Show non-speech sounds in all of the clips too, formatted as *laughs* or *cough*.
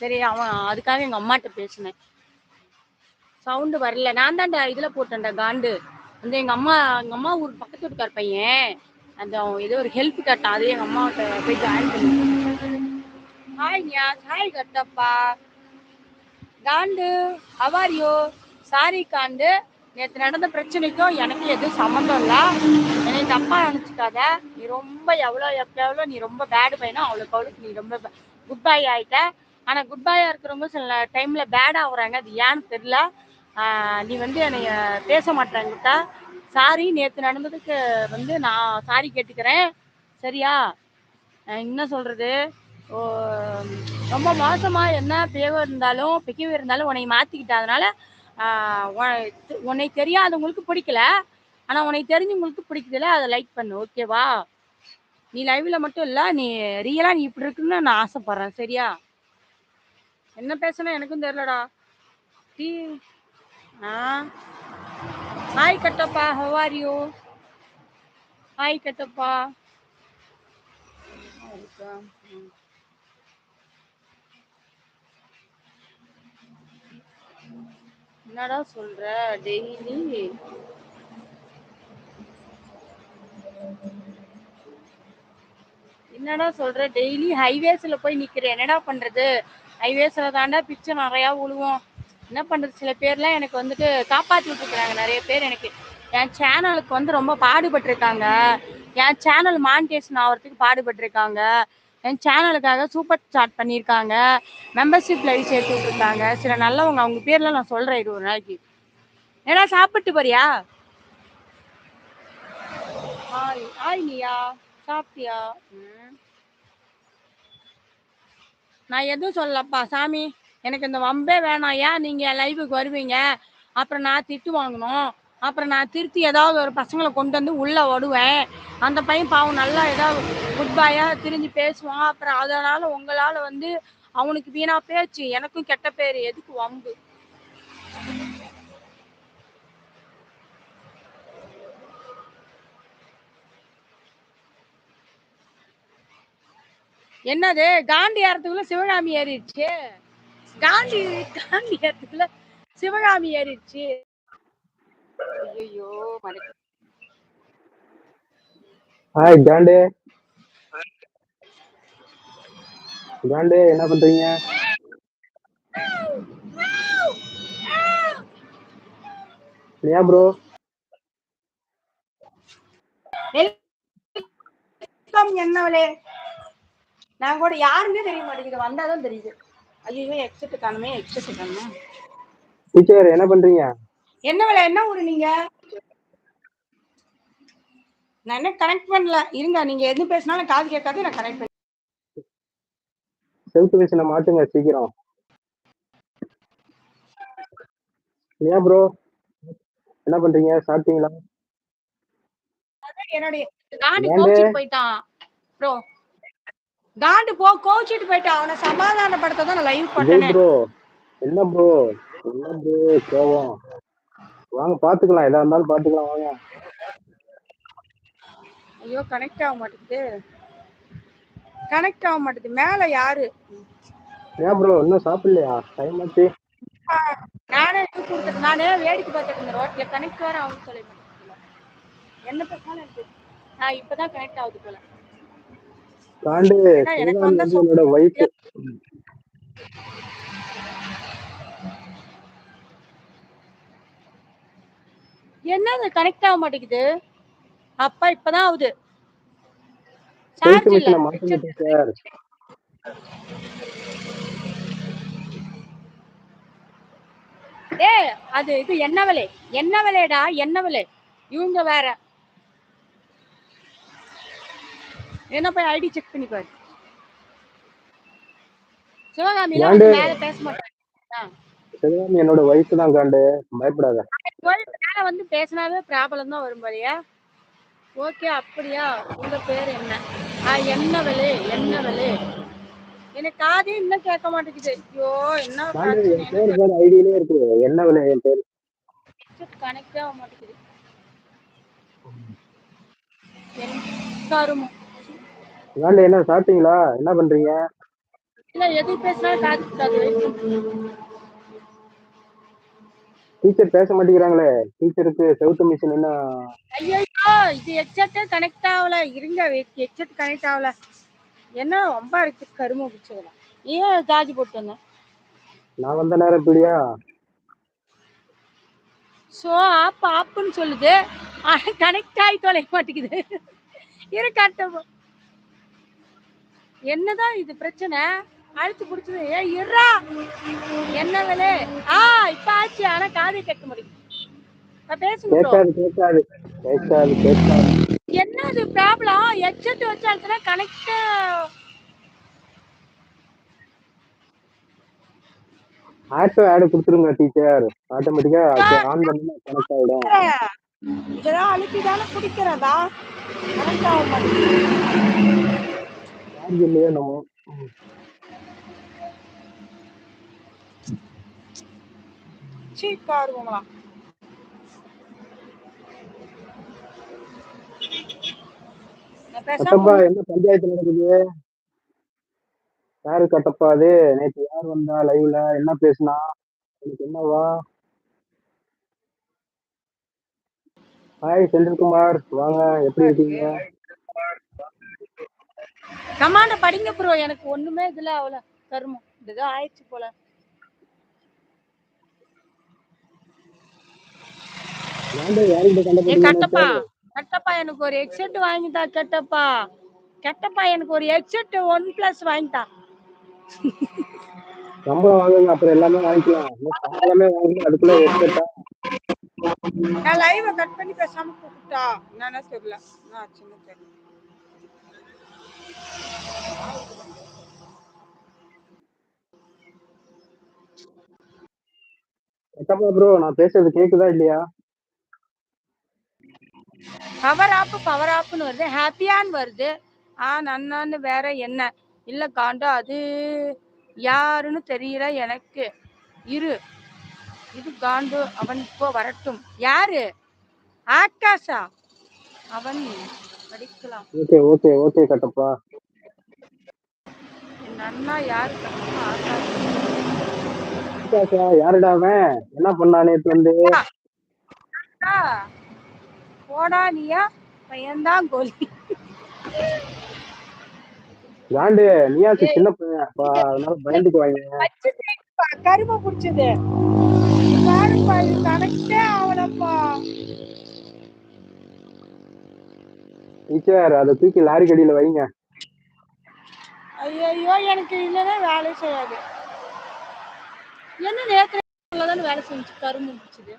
சரி அவன் அதுக்காக எங்க அம்மாட்ட பேசினேன். சவுண்டு வரல. நான் தான்டா இதுல போட்டேன்டா காண்டு. வந்து எங்க அம்மா எங்க அம்மா ஊர் பக்கத்து வீட்டுக்கார் பையன். அந்த அவன் ஏதோ ஒரு ஹெல்ப் கேட்டான் அதே எங்க அம்மாட்ட போய் ஜாயின் பண்ணி ஹாய் ஞா ஹாய் கட்டப்பா. காண்டு அவாரியோ சாரி காண்டு. நேற்று நடந்த பிரச்சனைக்கும் எனக்கு எதுவும் சம்மந்தம் இல்லை. என்னை தப்பா நினச்சிக்காத நீ ரொம்ப எவ்வளோ எப்போ எவ்வளோ நீ ரொம்ப பேடு பையனோ? அவ்வளோக்கு அவ்வளோக்கு நீ ரொம்ப குட் பாய் ஆகிட்ட ஆனால் குட் பாயாக இருக்கிறவங்க சில டைமில் பேடாக ஆகுறாங்க. அது ஏன்னு தெரில நீ வந்து என்னைய பேச மாட்டேங்கிட்டா சாரி நேற்று நடந்ததுக்கு வந்து நான் சாரி கேட்டுக்கிறேன். சரியா? என்ன சொல்கிறது ஓ, ரொம்ப மோசமாக என்ன பிஹேவியர் இருந்தாலும் பிஹேவியர் இருந்தாலும் உன்னை மாற்றிக்கிட்டேன் அதனால் உன்னை தெரியாதவங்களுக்கு பிடிக்கல. ஆனால் உன்னை தெரிஞ்சவங்களுக்கு பிடிக்குதுல அதை லைக் பண்ணு ஓகேவா நீ லைவில் மட்டும் இல்லை நீ ரியலாக நீ இப்படி இருக்குன்னு நான் ஆசைப்பட்றேன் சரியா? என்ன பேசணும் எனக்கும் தெரியலடா. டீ. ஆ. Hi Kattappa how are you hi Kattappa. என்னடா சொல்ற? டெய்லி என்னடா சொல்ற? டெய்லி ஹைவேஸ்ல போய் நிக்கிறேன். என்னடா பண்றது? ஹைவேஸ்ல தாண்டா பிச்சை நிறையா விழுவோம் என்ன பண்ணுறது சில பேர்லாம் எனக்கு வந்துட்டு காப்பாற்றி விட்டுருக்குறாங்க. நிறைய பேர் எனக்கு என் சேனலுக்கு வந்து ரொம்ப பாடுபட்டிருக்காங்க. என் சேனல் மானிட்டேஷன் ஆகிறதுக்கு பாடுபட்டிருக்காங்க. என் சேனலுக்காக சூப்பர் சாட் பண்ணியிருக்காங்க மெம்பர்ஷிப் லைவ் சேர்த்து விட்டுருக்காங்க. சில நல்லவங்க அவங்க பேர்லாம் நான் சொல்கிறேன் இது ஒரு நாளைக்கு. ஏன்னா சாப்பிட்டு போறியா? ஹாய் ஆயினியா சாப்பிட்டியா? ம். நான் எதுவும் சொல்லப்பா சாமி. எனக்கு இந்த வம்பே வேணாம். ஏன் நீங்க லைவுக்கு வருவீங்க? அப்புறம் நான் திட்டு வாங்கணும். அப்புறம் நான் திருத்தி ஏதாவது ஒரு பசங்களை கொண்டு வந்து உள்ள ஓடுவேன். அந்த பையன் பாவம் நல்லா ஏதாவது குட் பாயா திரிஞ்சு பேசுவான். அப்புறம் அதனால உங்களால வந்து அவனுக்கு வீணா பேச்சு. எனக்கும் கெட்ட பேரு. எதுக்கு வம்பு? என்னது காந்தி ஏறத்துக்குள்ள சிவகாமி ஏறிடுச்சு காந்தி காந்தி ஏறத்துக்குள்ள சிவகாமி ஏறிடுச்சு ஐயோ ஹாய் காண்டு காண்டு என்ன பண்றீங்க ஏன் ப்ரோ வெல்கம் என்னவளே நான் கூட யாருன்னே தெரிய மாட்டேங்குது. வந்தாதான் தெரியுது. ஐயோ எக்ஸெட் காணுமே எக்ஸெட் காணுமே. டீச்சர் என்ன பண்றீங்க? என்னவளே என்ன ஊரு நீங்க? நான் என்ன கனெக்ட் பண்ணல. இருங்க நீங்க எது பேசினாலும் காது கேட்காது நான் கனெக்ட் பண்ணி செல்ஃப் மிஷினை மாட்டுங்க சீக்கிரம். ஏன் ப்ரோ என்ன பண்றீங்க? சாப்பிட்டீங்களா? என்னுடைய? கோச்சிட்டு போயிட்டான். ப்ரோ காண்டு போ கோச்சிட்டு போயிட்டான். அவனை சமாதானப்படுத்த தான் லைவ் பண்ணேன் ப்ரோ என்ன ப்ரோ என்ன ப்ரோ கோவம். வாங்க பாத்துக்கலாம். எதா இருந்தாலும் பாத்துக்கலாம் வாங்க. ஐயோ கனெக்ட் ஆக மாட்டேங்குது. கனெக்ட் ஆக மாட்டேங்குது. மேல யாரு? ஏன் ப்ரோ இன்னும் சாப்பிடலையா? டைம் ஆச்சு. நானே கொடுத்துட்டு நானே வேடிக்கை பார்த்துட்டு இருந்தேன். ரோட்ல கனெக்ட் வேற ஆகுது சொல்ல. என்ன பேசினாலும் நான் இப்பதான் கனெக்ட் ஆகுது போல. என்னோட ஒய்ஃப் என்னது கனெக்ட் ஆக மாட்டேங்குது? அப்பா இப்பதான் ஆகுது ஏய் அது இது என்ன விலை? என்ன விலைடா? என்ன விலை? இவங்க வேற. என்ன போய் ஐடி செக் பண்ணி பாரு சிவகாமி மேல பேச மாட்டாங்க ஆ. சிவகாமி என்னோட ஒய்ஃப் தான் காண்டு. பயப்படாத. மேல வந்து பேசினாவே ப்ராப்ளம் தான் வரும் போலயா ஓகே அப்படியா? உங்க பேர் என்ன? ஆ என்ன விலை என்ன விலை எனக்கு காதே இன்னும் கேட்க மாட்டேங்குது. ஐயோ என்ன பேர் பேர் ஐடியிலே இருக்கு. என்ன விலை என் பேர்? கனெக்ட் ஆக மாட்டேங்குது. கருமம். காண்டு என்ன சாப்பிட்டீங்களா? என்ன பண்றீங்க? இல்ல எது பேசினாலும் காது டீச்சர் பேச மாட்டேங்கிறாங்களே. டீச்சருக்கு செவுத்து மிஷின் என்ன? ஐயோ இது ஹெட்செட்டே கனெக்ட் ஆகல. இருங்க ஹெட்செட் கனெக்ட் ஆகல. என்ன ரொம்ப இருக்கு கரும பிடிச்சதுல ஏன் சார்ஜ் போட்டு நான் வந்த நேரம் இப்படியா? ஸோ ஆப் ஆப்புன்னு சொல்லுது. ஆனா கனெக்ட் ஆகி தொலைய மாட்டேங்குது. இரு காட்டும் என்னதான் இது பிரச்சனை? அழுத்து பிடிச்சது. ஏ இருறா என்ன வேலை ஆ இப்ப ஆச்சு. ஆனா காதை கேட்க முடியும் என்ன இது ப்ராப்ளம் ஹெட்செட் வச்சு அழுத்தினா கனெக்ட் ஆட்டோ ஆடு கொடுத்துருங்க டீச்சர் ஆட்டோமேட்டிக்கா ஆன் பண்ணா கனெக்ட் ஆயிடும். இதெல்லாம் அழுத்தி தானே பிடிக்கிறதா கனெக்ட் ஆக மாட்டேங்குது சார்ஜ் இல்லையோ நம்ம சீ காருவங்களா நான் கட்டப்பா பேசாம என்ன பஞ்சாயத்து நடக்குது? யாரு கட்டப்பா அது? நேற்று யார் வந்தா லைவ்ல என்ன பேசுனா? எனக்கு என்னவா? ஹாய் செந்தில்குமார். வாங்க எப்படி இருக்கீங்க? கமாண்ட படிங்க ப்ரோ எனக்கு ஒண்ணுமே இதுல அவ்வளவு கருமம். இதுதோ ஆயிடுச்சு போல. கட்டப்பா. கட்டப்பா எனக்கு ஒரு ஹெட்செட் வாங்கிட்டா கட்டப்பா. கட்டப்பா எனக்கு ஒரு ஹெட்செட் ஒன் பிளஸ் வாங்கிட்டா சம்பளம் வாங்குங்க அப்புறம் எல்லாமே வாங்கிக்கலாம். இன்னும் சம்பளமே வாங்கி அதுக்குள்ள எஸ்டேட்டா நான் லைவ கட் பண்ணி பேசாம கூப்பிட்டா. தெரியல என்ன ஆச்சுன்னு தெரியல ப்ரோ நான் பேசுறது கேக்குதா இல்லையா? பவர் ஆப் பவர் ஆப்னு வருது. ஹாப்பியான்னு வருது. ஆ நன்னான்னு வேற என்ன? இல்ல காண்டா அது யாருன்னு தெரியல எனக்கு. இரு. இது காண்டு அவன் இப்போ வரட்டும். யாரு? ஆகாஷா? அவன் படிக்கலாம். ஓகே ஓகே ஓகே கட்டப்பா என் அண்ணா யாரு கட்டப்பா ஆகாஷ் ஆகாஷா, யாருடா அவன்? என்ன பண்ணா நேத்து வந்து? போடா நீயா? பையன்தான் கோலி காண்டு நீயாச்சு சின்ன பையன்? அப்பா அதனால பயந்துக்கு வாங்க கரும புடிச்சது. பாருப்பா இது ஆகலப்பா டீச்சர் அதை தூக்கி லாரி கடியில வைங்க. ஐயோ எனக்கு இல்லைன்னா வேலை செய்யாது. என்ன நேற்று தானே வேலை செஞ்சு கரும்பு முடிச்சுது?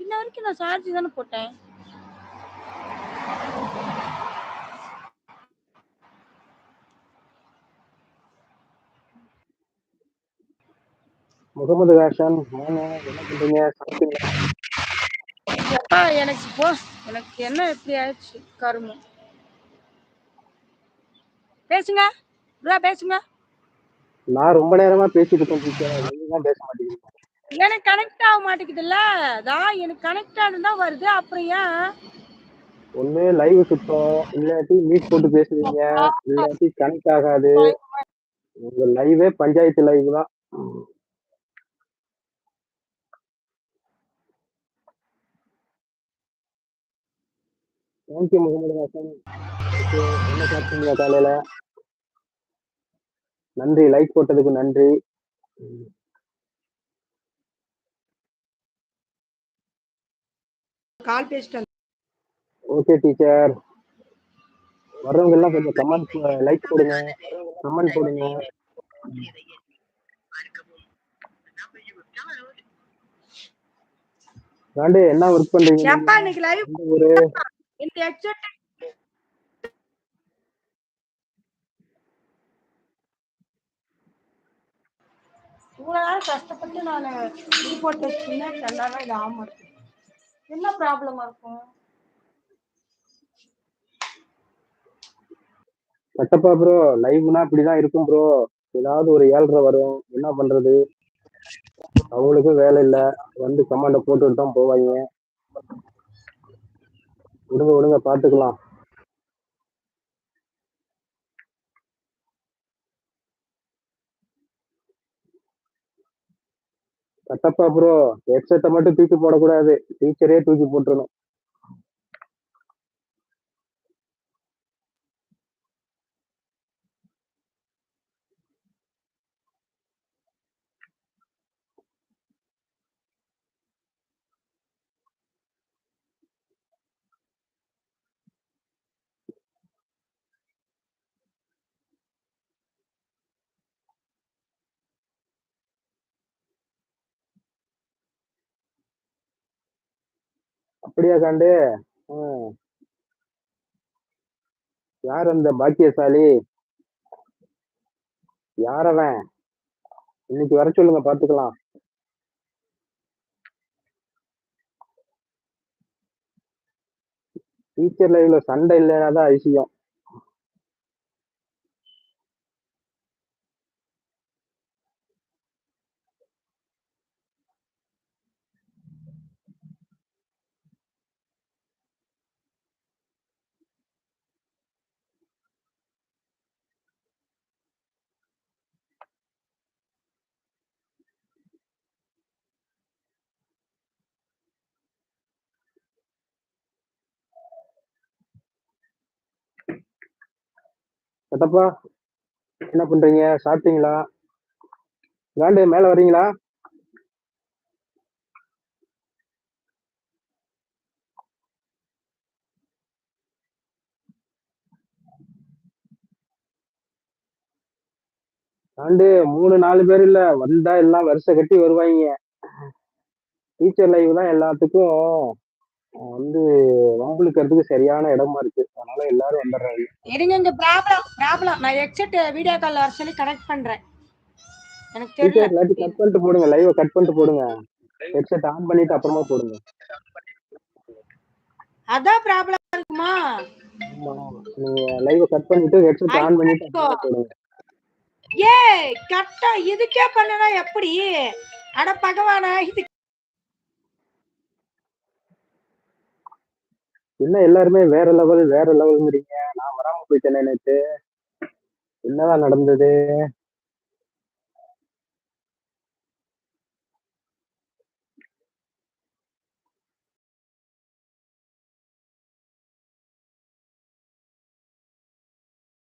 இன்ன வரைக்கும் நான் சார்ஜ் தானே போட்டேன். முகமது வாங்க என்ன பண்றீங்க? சாப்பிட்டீங்களா? எனக்கு போ. எனக்கு என்ன எப்படி ஆயிடுச்சு? கருமு பேசுங்க. ப்ரோ பேசுங்க. நான் ரொம்ப நேரமா பேசிட்டு இருக்கேன் பேச மாட்டேங்கிறீங்க எனக்கு கனெக்ட் ஆக மாட்டேங்குதுல்ல? அதான் எனக்கு கனெக்ட் ஆனது தான் வருது. அப்புறம் ஏன்? ஒண்ணு லைவ் சுத்தம். இல்லாட்டி மீட் போட்டு பேசுவீங்க. இல்லாட்டி கனெக்ட் ஆகாது. *laughs* உங்க லைவே பஞ்சாயத்து லைவ் தான். தேங்க்யூ முகமது ஹாசன் என்ன சாப்பிட்டீங்க காலையில? நன்றி லைக் போட்டதுக்கு நன்றி. கால் பேசிட்டு ஓகே டீச்சர் வர்றவங்க எல்லாம் கொஞ்சம் கமெண்ட் லைக் போடுங்க. கமெண்ட் போடுங்க. காண்டு என்ன ஒர்க் பண்றீங்க? ஊரு இந்த ஹெட்செட் இவ்வளோ கஷ்டப்பட்டு நான் ரிப்போர்ட் வச்சுருந்தேன் எல்லாமே இது ஆமாம் என்ன ப்ராப்ளமா இருக்கும்? கட்டப்பா ப்ரோ லைவ்னா இப்படிதான் இருக்கும் ப்ரோ ஏதாவது ஒரு ஏழ்ரை வரும். என்ன பண்றது? அவங்களுக்கும் வேலை இல்ல. வந்து கமாண்ட போட்டுட்டு தான் போவாங்க. விடுங்க விடுங்க பாத்துக்கலாம். கட்டப்பா ப்ரோ ஹெட்செட்டை மட்டும் தூக்கி போடக்கூடாது. டீச்சரே தூக்கி போட்டுருணும் அப்படியா காண்டு? யார் அந்த பாக்கியசாலி? யார் அவன்? இன்னைக்கு வர சொல்லுங்க பாத்துக்கலாம். டீச்சர் லைவ்ல சண்டை இல்லைன்னா தான் ஐசியம் கட்டப்பா என்ன பண்றீங்க? சாப்பிட்டீங்களா? காண்டு மேல வர்றீங்களா? ஆண்டு மூணு நாலு பேர் இல்ல. வந்தா எல்லாம் வருஷம் கட்டி வருவாங்க டீச்சர் லைவ் தான் எல்லாத்துக்கும் வந்து வம்புழுக்கிறதுக்கு சரியான இடமா இருக்கு. அதனால எல்லாரும் வந்துடுறாங்க. இருங்க இங்க ப்ராப்ளம் ப்ராப்ளம் நான் ஹெட்செட் வீடியோ கால் வர சொல்லி கனெக்ட் பண்றேன். எனக்கு தெரியல. இல்லாட்டி கட் பண்ணிட்டு போடுங்க லைவ் கட் பண்ணிட்டு போடுங்க. ஹெட்செட் ஆன் பண்ணிட்டு அப்புறமா போடுங்க. அதான் ப்ராப்ளம் இருக்குமா? நீங்க லைவ் கட் பண்ணிட்டு ஹெட்செட் ஆன் பண்ணிட்டு போடுங்க. ஏய் கரெக்டா இதுக்கே பண்ணனா எப்படி? அட பகவானா இது என்ன எல்லாருமே வேற லெவல் வேற லெவல்ங்கிறீங்க நான் வராம போயிட்டேனே நினைத்து என்னதான் நடந்தது?